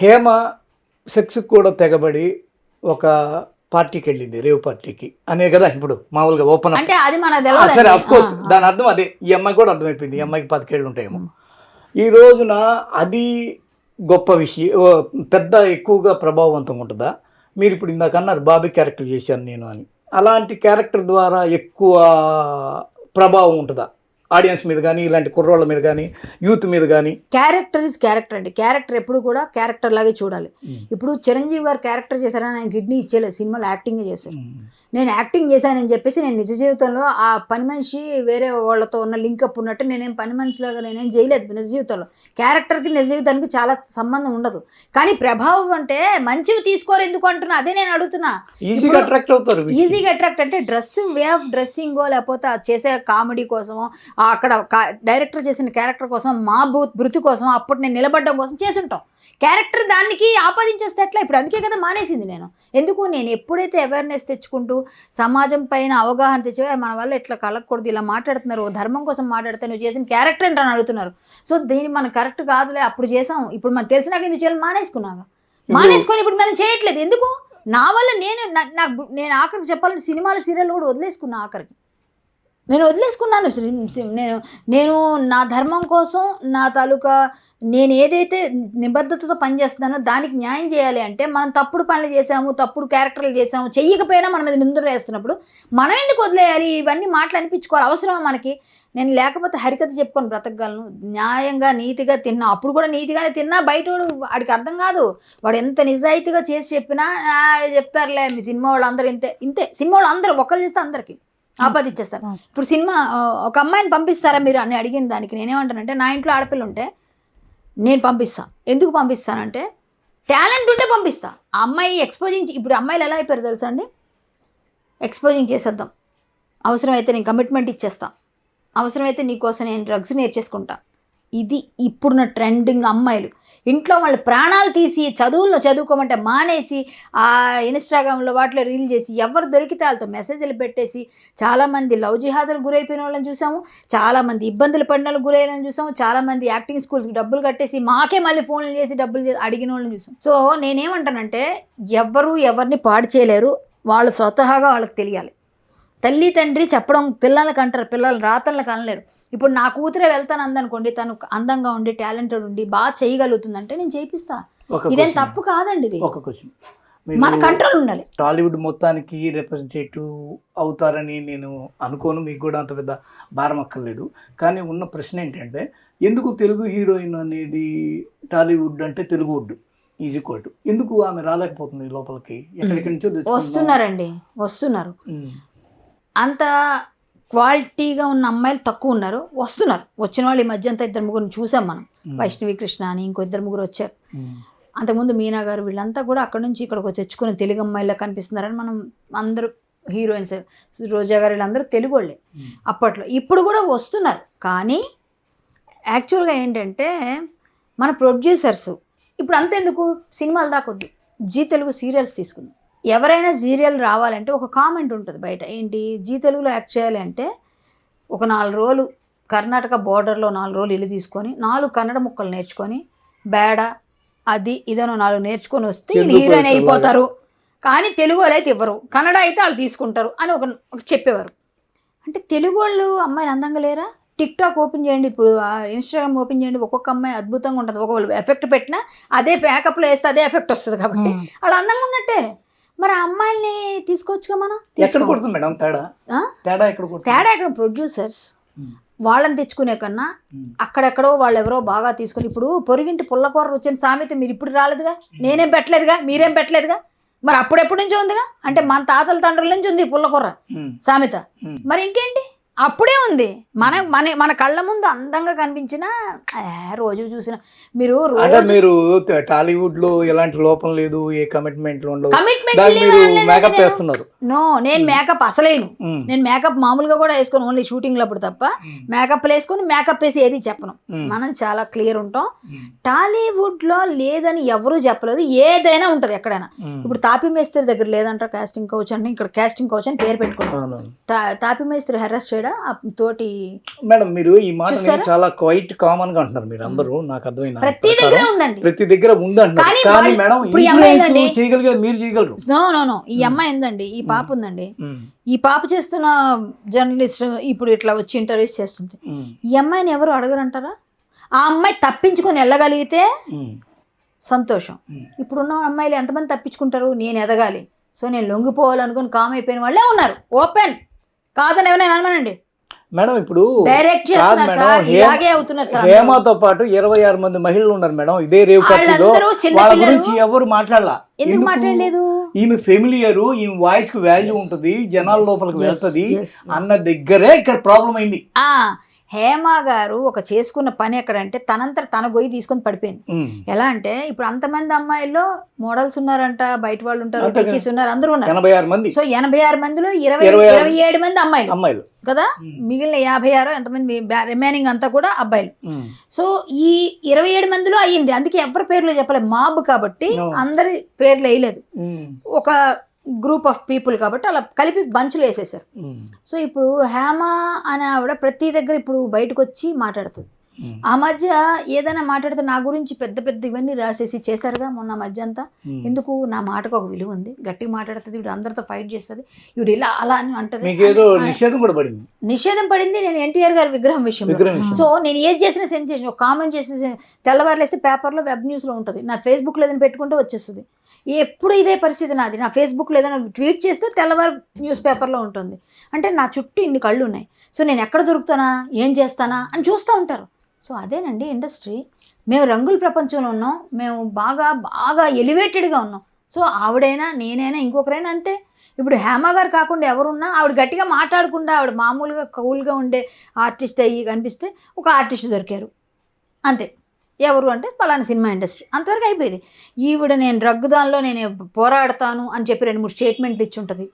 Hema sex కూడా తెగబడి ఒక పార్టీకి వెళ్ళింది రేవ్ పార్టీకి. అనే కదా ఇప్పుడు మామూలుగా ఓపెన్ అంటే అది మన సరే అఫ్ కోర్స్ దాని అర్థం అదే. ఈ అమ్మాయి కూడా అర్థమైపోయింది. ఈ అమ్మాయికి పదికేళ్ళు ఉంటాయేమో. ఈ రోజున అది గొప్ప విషయం పెద్ద ఎక్కువగా ప్రభావవంతంగా ఉంటుందా? మీరు ఇప్పుడు ఇందాక అన్నారు బాబీ క్యారెక్టర్ చేశాను నేను అని. అలాంటి క్యారెక్టర్ ద్వారా ఎక్కువ ప్రభావం ఉంటుందా? ఆడియన్స్ మీద కానీ ఇలాంటి కుర్రోళ్ళ మీద కానీ యూత్ మీద కానీ క్యారెక్టర్ ఇస్ క్యారెక్టర్ అండి. క్యారెక్టర్ ఎప్పుడు కూడా క్యారెక్టర్ లాగే చూడాలి. ఇప్పుడు చిరంజీవి గారు క్యారెక్టర్ చేశారని ఆయన కిడ్నీ ఇచ్చేలేదు సినిమాలో యాక్టింగ్ చేశారు. నేను యాక్టింగ్ చేశానని చెప్పేసి నేను నిజ జీవితంలో ఆ పని మనిషి వేరే వాళ్ళతో ఉన్న లింకప్ ఉన్నట్టు నేనేం పని మనిషిలాగా నేనేం చేయలేదు నిజ జీవితంలో. క్యారెక్టర్కి నిజ జీవితానికి చాలా సంబంధం ఉండదు. కానీ ప్రభావం అంటే మంచివి తీసుకోరు ఎందుకు అంటున్నా? అదే నేను అడుగుతున్నా. ఈజీగా అట్రాక్ట్ అవుతారు. ఈజీగా అట్రాక్ట్ అంటే డ్రెస్ వే ఆఫ్ డ్రెస్సింగో లేకపోతే చేసే కామెడీ కోసమో అక్కడ డైరెక్టర్ చేసిన క్యారెక్టర్ కోసం మా భూ బృతి కోసం అప్పుడు నేను నిలబడడం కోసం చేసుంటాం క్యారెక్టర్ దానికి ఆపాదించేస్తే ఎట్లా? ఇప్పుడు అందుకే కదా మానేసింది నేను. ఎందుకు? నేను ఎప్పుడైతే అవేర్నెస్ తెచ్చుకుంటూ సమాజం పైన అవగాహన తెచ్చి "ఏ, మన వల్ల ఇట్లా కలగకూడదు ఇలా మాట్లాడుతున్నారు ధర్మం కోసం మాట్లాడితే నువ్వు చేసిన క్యారెక్టర్ ఏంటని అడుగుతున్నారు. సో దీన్ని మనం కరెక్ట్ కాదులే అప్పుడు చేసాం. ఇప్పుడు మనకు తెలిసినాక ఎందుకు చేయాలి మానేసుకున్నాగా. మానేసుకొని ఇప్పుడు మనం చేయట్లేదు. ఎందుకు? నా వల్ల నేను నాకు నేను ఆఖరికి చెప్పాలంటే సినిమాలు సీరియల్ కూడా వదిలేసుకున్నా ఆఖరికి. నేను వదిలేసుకున్నాను. నేను నేను నా ధర్మం కోసం నా తాలూకా నేను ఏదైతే నిబద్ధతతో పనిచేస్తున్నానో దానికి న్యాయం చేయాలి అంటే మనం తప్పుడు పనులు చేసాము తప్పుడు క్యారెక్టర్లు చేసాము చెయ్యకపోయినా మన మీద నిందలు వేస్తున్నప్పుడు మనం ఎందుకు వదిలేయాలి? ఇవన్నీ మాటలు అనిపించుకోవాలి. అవసరమా మనకి? నేను లేకపోతే హరికథ చెప్పుకొని బ్రతకగలను. న్యాయంగా నీతిగా తిన్నా. అప్పుడు కూడా నీతిగానే తిన్నా. బయట వాడు వాడికి అర్థం కాదు. వాడు ఎంత నిజాయితీగా చేసి చెప్పినా చెప్తారులే మీ సినిమా వాళ్ళు అందరూ ఇంతే. ఇంతే. సినిమా వాళ్ళు అందరూ ఒకళ్ళు చేస్తే అందరికీ. ఆపాదిచ్చేస్తారు. ఇప్పుడు సినిమా ఒక అమ్మాయిని పంపిస్తారా మీరు? అని అడిగిన దానికి నేనేమంటానంటే నా ఇంట్లో ఆడపిల్ల ఉంటే నేను పంపిస్తా. ఎందుకు పంపిస్తానంటే టాలెంట్ ఉంటే పంపిస్తా. ఆ అమ్మాయి ఎక్స్పోజింగ్ ఇప్పుడు అమ్మాయిలు ఎలా అయిపోయారు తెలుసా అండి? ఎక్స్పోజింగ్ చేసేద్దాం. అవసరమైతే నేను కమిట్మెంట్ ఇచ్చేస్తా. అవసరమైతే నీకోసం నేను డ్రగ్స్ నేర్చేసుకుంటా. ఇది ఇప్పుడున్న ట్రెండింగ్ అమ్మాయిలు. ఇంట్లో వాళ్ళు ప్రాణాలు తీసి చదువుల్లో చదువుకోమంటే మానేసి ఆ ఇన్స్టాగ్రామ్లో వాటిలో రీల్ చేసి ఎవరు దొరికితే వాళ్ళతో మెసేజ్లు పెట్టేసి చాలామంది లవ్ జిహాదులు గురైపోయిన వాళ్ళని చూసాము చాలామంది ఇబ్బందులు పడిన వాళ్ళు గురైన వాళ్ళని చూసాము చాలామంది యాక్టింగ్ స్కూల్స్కి డబ్బులు కట్టేసి మాకే మళ్ళీ ఫోన్లు చేసి డబ్బులు అడిగిన వాళ్ళని చూసాం. సో నేనేమంటానంటే ఎవరు ఎవరిని పాడు చేయలేరు వాళ్ళు స్వతహాగా వాళ్ళకి తెలియాలి. తల్లి తండ్రి చెప్పడం పిల్లలకి అంటారు. పిల్లలు రాతలకు అనలేరు ఇప్పుడు నా కూతురే వెళ్తాను అందనుకోండి తను అందంగా ఉండి టాలెంటెడ్ ఉండి బాగా చేయగలుగుతుందంటే నేను చేయిస్తా ఒక ఇదేం. తప్పు కాదండి ఇది. ఒక క్వశ్చన్. మన కంట్రోల్ ఉండాలి. టాలీవుడ్ మొత్తానికి రిప్రజెంటేటివ్ అవుతారని నేను అనుకోను. మీకు కూడా అంత పెద్ద భారం అక్కర్లేదు. కానీ ఉన్న ప్రశ్న ఏంటంటే ఎందుకు తెలుగు హీరోయిన్ అనేది టాలీవుడ్ అంటే తెలుగువుడ్ ఈజీ కోట్ ఎందుకు ఆమె రాలేకపోతుంది లోపలికి? ఎక్కడెక్కడి నుంచో. వస్తున్నారండి. వస్తున్నారు. అంత క్వాలిటీగా ఉన్న అమ్మాయిలు తక్కువ ఉన్నారు. వస్తున్నారు. వచ్చిన వాళ్ళు ఈ మధ్య అంతా ఇద్దరు ముగ్గురు చూసాం మనం. వైష్ణవి కృష్ణ అని ఇంకో ఇద్దరు ముగ్గురు వచ్చారు. అంతకుముందు మీనా గారు వీళ్ళంతా కూడా అక్కడ నుంచి ఇక్కడికి తెచ్చుకుని తెలుగు అమ్మాయిలా కనిపిస్తున్నారని మనం అందరూ హీరోయిన్స్ రోజా గారు వీళ్ళందరూ తెలుగు వాళ్ళే. అప్పట్లో. ఇప్పుడు కూడా వస్తున్నారు. కానీ యాక్చువల్గా ఏంటంటే మన ప్రొడ్యూసర్స్ ఇప్పుడు అంతెందుకు? సినిమాలు దాకొద్దు. జీ తెలుగు సీరియల్స్ తీసుకుందాం. ఎవరైనా సీరియల్ రావాలంటే ఒక కామెంట్ ఉంటుంది బయట. ఏంటి? జీ తెలుగులో యాక్ట్ చేయాలి అంటే ఒక నాలుగు రోజులు కర్ణాటక బోర్డర్లో నాలుగు రోజులు ఇల్లు తీసుకొని నాలుగు కన్నడ ముక్కలు నేర్చుకొని బేడ అది ఇదనో నాలుగు నేర్చుకొని వస్తే హీరోయిన్ అయిపోతారు. కానీ తెలుగు వాళ్ళు అయితే ఇవ్వరు. కన్నడ అయితే వాళ్ళు తీసుకుంటారు అని ఒక చెప్పేవారు. అంటే తెలుగు వాళ్ళు అమ్మాయిలు అందంగా లేరా? టిక్ టాక్ ఓపెన్ చేయండి ఇప్పుడు ఇన్స్టాగ్రామ్ ఓపెన్ చేయండి ఒక్కొక్క అమ్మాయి అద్భుతంగా ఉంటుంది. ఒక్కొక్క ఎఫెక్ట్ పెట్టినా అదే మేకప్లో వేస్తే అదే ఎఫెక్ట్ వస్తుంది కాబట్టి. వాళ్ళు అందంగా ఉన్నట్టే. మరి ఆ అమ్మాయిల్ని తీసుకోవచ్చుగా మనం? ఎక్కడ. కొడుతుంది మేడం? తేడా? తేడా ఎక్కడ తేడా ఇక్కడ ప్రొడ్యూసర్స్. వాళ్ళని తెచ్చుకునే కన్నా అక్కడెక్కడో వాళ్ళు ఎవరో బాగా తీసుకుని ఇప్పుడు పొరిగింటి పుల్లకూర వచ్చిన సామెత మీరు ఇప్పుడు రాలేదుగా? నేనేం పెట్టలేదుగా? మీరేం పెట్టలేదుగా? మరి అప్పుడెప్పటి నుంచో ఉందిగా? అంటే మన తాతల తండ్రుల నుంచి ఉంది పుల్లకూర సామెత. మరి ఇంకేంటి? అప్పుడే ఉంది. మన మన మన కళ్ళ ముందు అందంగా కనిపించిన రోజు చూసిన. మీరు మీరు టాలీవుడ్లో ఎలాంటి లోపం లేదు ఏ కమిట్మెంట్ మేకప్ వేస్తున్నారు. నో నేను మేకప్ అసలేను. ఉమ్, నేను మేకప్ మామూలుగా కూడా వేసుకోను ఓన్లీ షూటింగ్లో అప్పుడు తప్ప. మేకప్ వేసుకొని మేకప్ వేసి ఏది చెప్పను. మనం చాలా క్లియర్ ఉంటాం. ఉమ్, టాలీవుడ్లో లేదని ఎవరూ చెప్పలేదు. ఏదైనా ఉంటుంది ఎక్కడైనా. ఇప్పుడు తాపి మేస్త్రి దగ్గర లేదంటారు కాస్టింగ్ కోచ్ అని ఇక్కడ కాస్టింగ్ కోచ్ అని పేరు పెట్టుకున్నాం. తా తాపి మేస్త్రి హెరాస్ చేయడా? ఆ తోటి మేడం మీరు ఈ మాట? చాలా క్వైట్ కామన్గా అంటున్నారు మీరు అందరూ నాకు అర్థమైంది ప్రతి దగ్గర ఉందండి. ప్రతి దగ్గర ఉంది అంటున్నారు. కానీ మేడం మీరు చేయగలరు. నో నో నో ఈ. అమ్మాయి ఉందండి ఈ పాప ఉందండి. ఈ పాప చేస్తున్న జర్నలిస్ట్ ఇప్పుడు ఇట్లా వచ్చి ఇంటర్వ్యూస్ చేస్తుంది. ఈ అమ్మాయిని ఎవరు అడగరంటారా? ఆ అమ్మాయి తప్పించుకొని వెళ్ళగలిగితే సంతోషం. ఇప్పుడున్న అమ్మాయిలు ఎంతమంది తప్పించుకుంటారు? నేను ఎదగాలి. సో నేను లొంగిపోవాలనుకుని కామ్ అయిపోయిన వాళ్ళే ఉన్నారు. ఓపెన్ కాదని ఎవరైనా అనమనండి. మేడం ఇప్పుడు డైరెక్ట్ ఇలాగే అవుతున్నారు సార్. హేమతో పాటు ఇరవై ఆరు మంది మహిళలు ఉన్నారు మేడం ఇదే రేవు పార్టీలో వాళ్ళ గురించి ఎవరు మాట్లాడాల? ఎందుకు మాట్లాడలేదు? ఈమె ఫెమిలియర్ ఈమె వాయిస్కి వాల్యూ. ఉంటుంది జనాల లోపలికి వెళ్తది. అన్న దగ్గరే ఇక్కడ ప్రాబ్లం అయింది. హేమ గారు ఒక చేసుకున్న పని ఎక్కడంటే తనంతట తన గొయ్యి తీసుకొని పడిపోయింది. ఎలా అంటే ఇప్పుడు అంతమంది అమ్మాయిల్లో మోడల్స్ ఉన్నారంట బయట వాళ్ళు ఉంటారు. టెక్కీస్ ఉన్నారు అందరూ ఉన్నారు. సో ఎనభై ఆరు మందిలో ఇరవై ఇరవై ఏడు మంది అమ్మాయిలు. అమ్మాయిలు. కదా? మిగిలిన యాభై ఆరో ఎంతమంది రిమైనింగ్ అంతా కూడా అబ్బాయిలు. సో ఈ ఇరవై ఏడు మందిలో అయ్యింది. అందుకే ఎవరి పేర్లు చెప్పలేదు. మాబ్ కాబట్టి. అందరి పేర్లు వేయలేదు. ఒక గ్రూప్ ఆఫ్ పీపుల్ కాబట్టి అలా కలిపి బంచులు వేసేసారు సో ఇప్పుడు హేమ అనే ఆవిడ ప్రతి దగ్గర ఇప్పుడు బయటకు వచ్చి మాట్లాడుతుంది. ఆ మధ్య ఏదైనా మాట్లాడితే నా గురించి పెద్ద పెద్ద ఇవన్నీ రాసేసి చేశారుగా మొన్న మధ్య అంతా. ఎందుకు? నా మాటకు ఒక విలువ ఉంది. గట్టిగా మాట్లాడుతుంది. ఇప్పుడు అందరితో ఫైట్ చేస్తుంది. ఇప్పుడు ఇలా అలా అని అంటది. నిషేధం పడింది. నేను ఎన్టీఆర్ గారి విగ్రహం విషయం. సో నేను ఏది చేసిన సెన్సేషన్ ఒక కామెంట్ చేసి తెల్లవారులేస్తే పేపర్లో వెబ్ న్యూస్లో ఉంటుంది. నా ఫేస్బుక్లో ఏదైనా పెట్టుకుంటే వచ్చేస్తుంది. ఎప్పుడు ఇదే పరిస్థితి నాది. నా ఫేస్బుక్లో ఏదైనా ట్వీట్ చేస్తే తెల్లవారు న్యూస్ పేపర్లో ఉంటుంది. అంటే నా చుట్టూ ఇన్ని కళ్ళు ఉన్నాయి సో నేను ఎక్కడ దొరుకుతానా? ఏం చేస్తానా? అని చూస్తూ ఉంటారు. సో అదేనండి ఇండస్ట్రీ. మేము రంగుల ప్రపంచంలో ఉన్నాం. మేము బాగా బాగా ఎలివేటెడ్గా ఉన్నాం. సో ఆవిడైనా నేనైనా ఇంకొకరైనా అంతే. ఇప్పుడు హేమ గారు కాకుండా ఎవరున్నా ఆవిడ గట్టిగా మాట్లాడకుండా ఆవిడ మామూలుగా కౌల్గా ఉండే ఆర్టిస్ట్ అయ్యి కనిపిస్తే ఒక ఆర్టిస్ట్ దొరికారు. అంతే. ఎవరు అంటే పలానా సినిమా ఇండస్ట్రీ. అంతవరకు అయిపోయింది. ఈవిడ నేను డ్రగ్ దానిలో నేను పోరాడతాను అని చెప్పి రెండు మూడు స్టేట్మెంట్లు ఇచ్చి ఉంటుంది.